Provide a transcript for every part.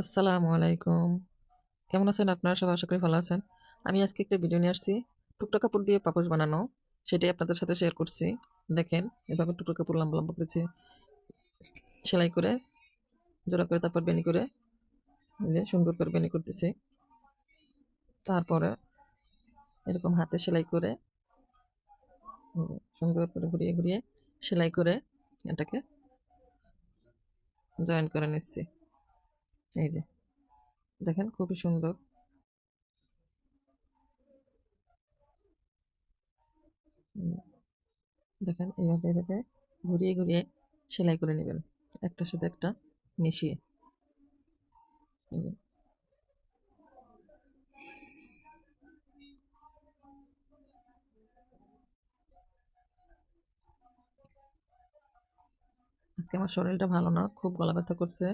আসসালামু আলাইকুম। কেমন আছেন আপনারা সবাই? আশা করি ভালো আছেন। আমি আজকে একটা ভিডিও নিয়ে আসছি। টুকরা কাপড় দিয়ে পাপোশ বানানো। সেটাই আপনাদের সাথে শেয়ার করছি। দেখেন এভাবে টুকরা কাপড় লম্বা, লম্বা করেছি। সেলাই করে, জোড়া করে তারপর বেনি করে যে সুন্দর করে বেনি করতেছি। তারপরে এরকম হাতে সেলাই করে সুন্দর করে ঘুরিয়ে, ঘুরিয়ে সেলাই করে এটাকে জয়েন করে নিচ্ছি। এই যে দেখেন খুবই সুন্দর। দেখেন এইভাবে এভাবে ঘুরিয়ে, ঘুরিয়ে সেলাই করে নেবেন। একটার সাথে একটা মিশিয়ে। আজকে আমার শরীরটা ভালো না। খুব গলা ব্যথা করছে।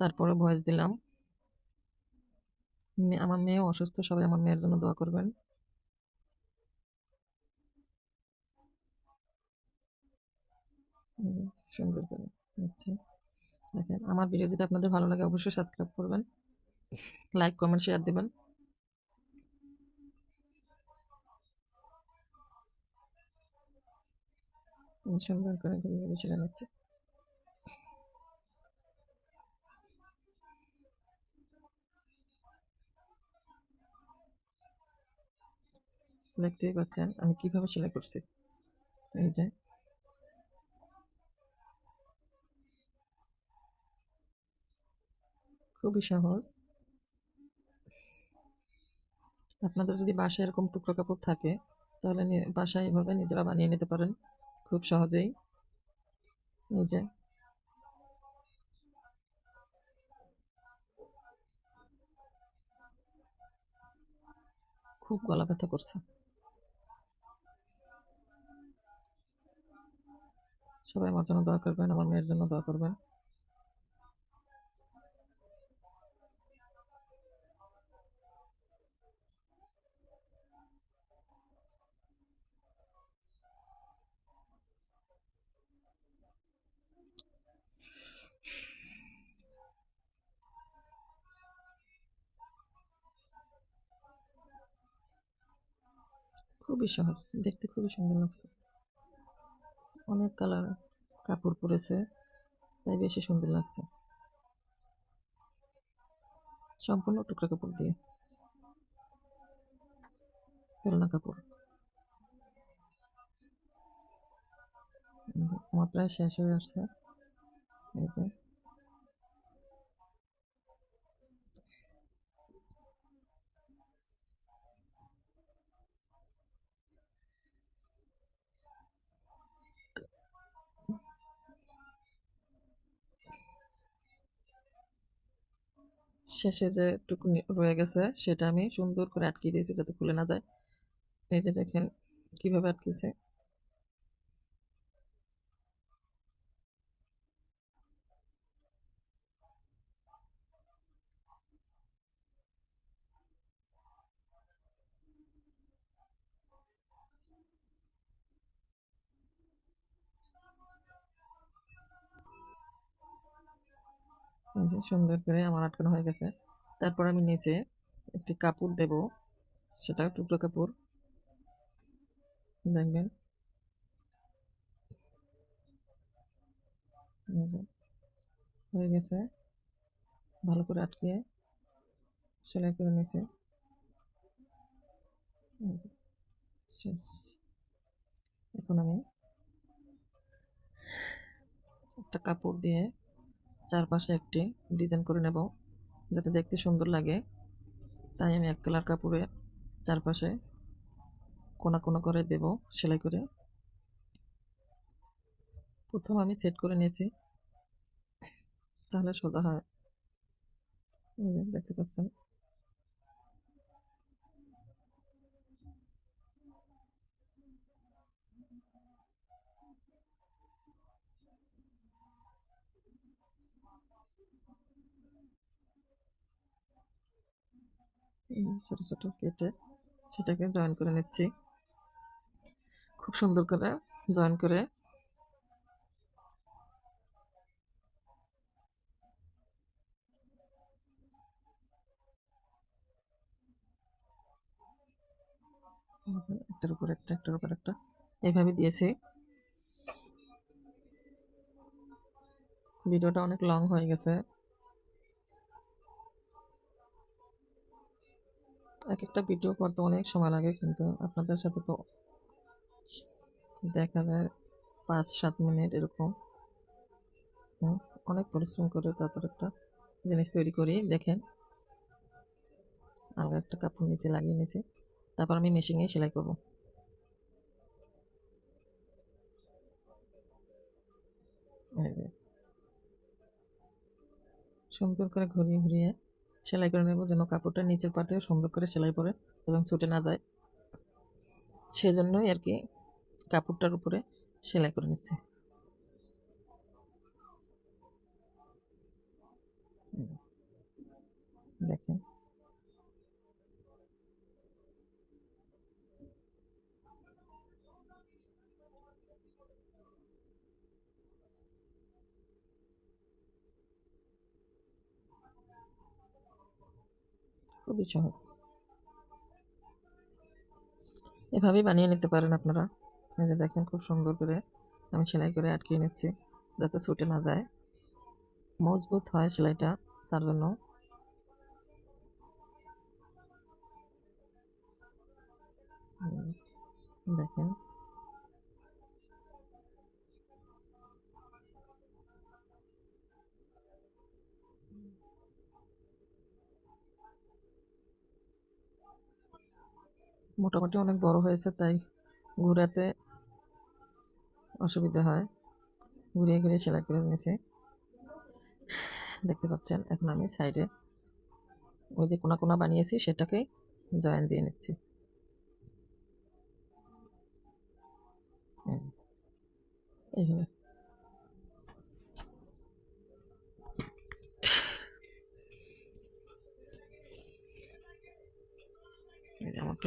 তারপরে ভয়েস দিলাম। আমার মেয়েও অসুস্থ। সবাই আমার মেয়ের জন্য দোয়া করবেন। সুন্দর করে নিচ্ছি। দেখেন আমার ভিডিও যদি আপনাদের ভালো লাগে অবশ্যই সাবস্ক্রাইব করবেন। লাইক, কমেন্ট, শেয়ার দিবেন। সুন্দর করে ঘুরিয়ে, ঘুরিয়ে সেলাই দেখতেই পাচ্ছেন আমি কীভাবে সেলাই করছি। এই যে খুবই সহজ। আপনাদের যদি বাসায় এরকম টুকরো কাপড় থাকে, তাহলে বাসায় এভাবে নিজেরা বানিয়ে নিতে পারেন খুব সহজেই। এই যে খুব গলা ব্যথা করছে। সবাই আমার জন্য দোয়া করবেন, আমার মেয়ের জন্য দোয়া করবেন। খুবই সহজ। দেখতে খুবই সুন্দর লাগছে। অনেক কালার কাপড় পরেছে। তাই বেশি সুন্দর লাগছে। সম্পূর্ণ টুকরা কাপড় দিয়ে। ফেলনা কাপড়। আমার প্রায় শেষ হয়ে আসছে। এই যে শেষে যে টুকু রয়ে গেছে, সেটা আমি সুন্দর করে আটকিয়ে দিয়েছি যাতে খুলে না যায়। এই যে দেখেন কীভাবে আটকিয়েছে। সুন্দর করে আমার আটকানো হয়ে গেছে। তারপর আমি নিচে একটি কাপড় দেব। সেটা টুকরো কাপড়। দেখবেন। হয়ে গেছে। ভালো করে আটকে সেলাই করে নিয়েছে। এখন আমি একটা কাপড় দিয়ে চারপাশে একটি ডিজাইন করে নেব যাতে দেখতে সুন্দর লাগে। তাই আমি এক কালার কাপড়ে চারপাশে কোনা, কোনা করে দেব সেলাই করে। প্রথম আমি সেট করে নিয়েছি। তাহলে সোজা হয়। দেখতে পাচ্ছেন। ছোটো ছোটো কেটে সেটাকে জয়েন করে নিচ্ছি। খুব সুন্দর করে জয়েন করে। একটার উপর একটা, একটার উপর একটা। এইভাবে দিয়েছি। ভিডিওটা অনেক লং হয়ে গেছে। এক একটা ভিডিও করতে অনেক সময় লাগে, কিন্তু আপনাদের সাথে তো দেখা যায় পাঁচ সাত মিনিট এরকম। অনেক পরিশ্রম করে তারপর একটা জিনিস তৈরি করি, দেখেন। আলগা একটা কাপড় নিচে লাগিয়ে নিয়েছি তারপর আমি মেশিনে সেলাই করব। সুন্দর করে ঘুরিয়ে ঘুরিয়ে সেলাই করে নেব যেন কাপড়টা নিচের পাটে সুন্দর করে সেলাই পরে এবং ছুটে না যায়। সেজন্যই আর কি কাপড়টার উপরে সেলাই করে নিচ্ছে। দেখেন। খুবই সহজ। এভাবেই বানিয়ে নিতে পারেন আপনারা। এই যে দেখেন খুব সুন্দর করে আমি সেলাই করে আটকিয়ে নিচ্ছি, যাতে ছুটে না যায়। মজবুত হয় সেলাইটা, তার জন্য। দেখেন। মোটামুটি অনেক বড় হয়েছে, তাই ঘুরাতে অসুবিধা হয়। ঘুরিয়ে ঘুরিয়ে সেলাই করে নিয়েছি। দেখতে পাচ্ছেন, এখন আমি সাইডে ওই যে কোনা কোনা বানিয়েছি সেটাকেই জয়েন দিয়ে নিচ্ছি। এই- এইভাবে।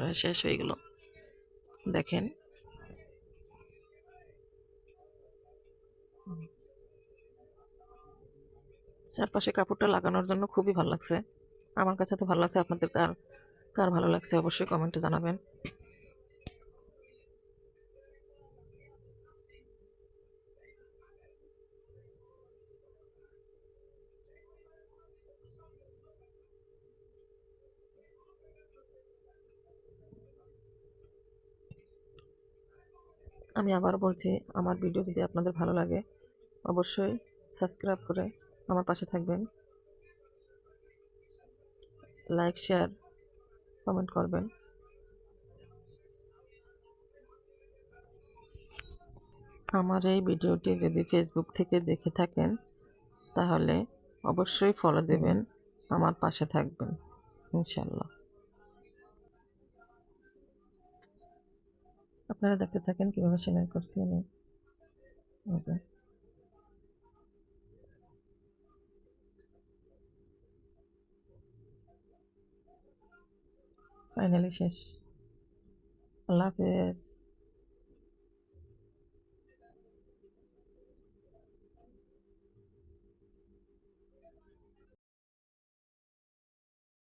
প্রায় শেষ হয়ে গেল। দেখেন। চারপাশে কাপড়টা লাগানোর জন্য খুবই ভালো লাগছে। আমার কাছে তো ভালো লাগছে, আপনাদের কার কার ভালো লাগছে অবশ্যই কমেন্টে জানাবেন। আমি আবার বলছি, আমার ভিডিও যদি আপনাদের ভালো লাগে, অবশ্যই সাবস্ক্রাইব করে আমার পাশে থাকবেন। লাইক শেয়ার কমেন্ট করবেন। আমার এই ভিডিওটি যদি ফেসবুক থেকে দেখে থাকেন, তাহলে অবশ্যই ফলো দেবেন, আমার পাশে থাকবেন ইনশাল্লাহ আপনারা দেখতে থাকেন কীভাবে সেলাই করছি আমি। ফাইনালি শেষ। আল্লাহ হাফেজ।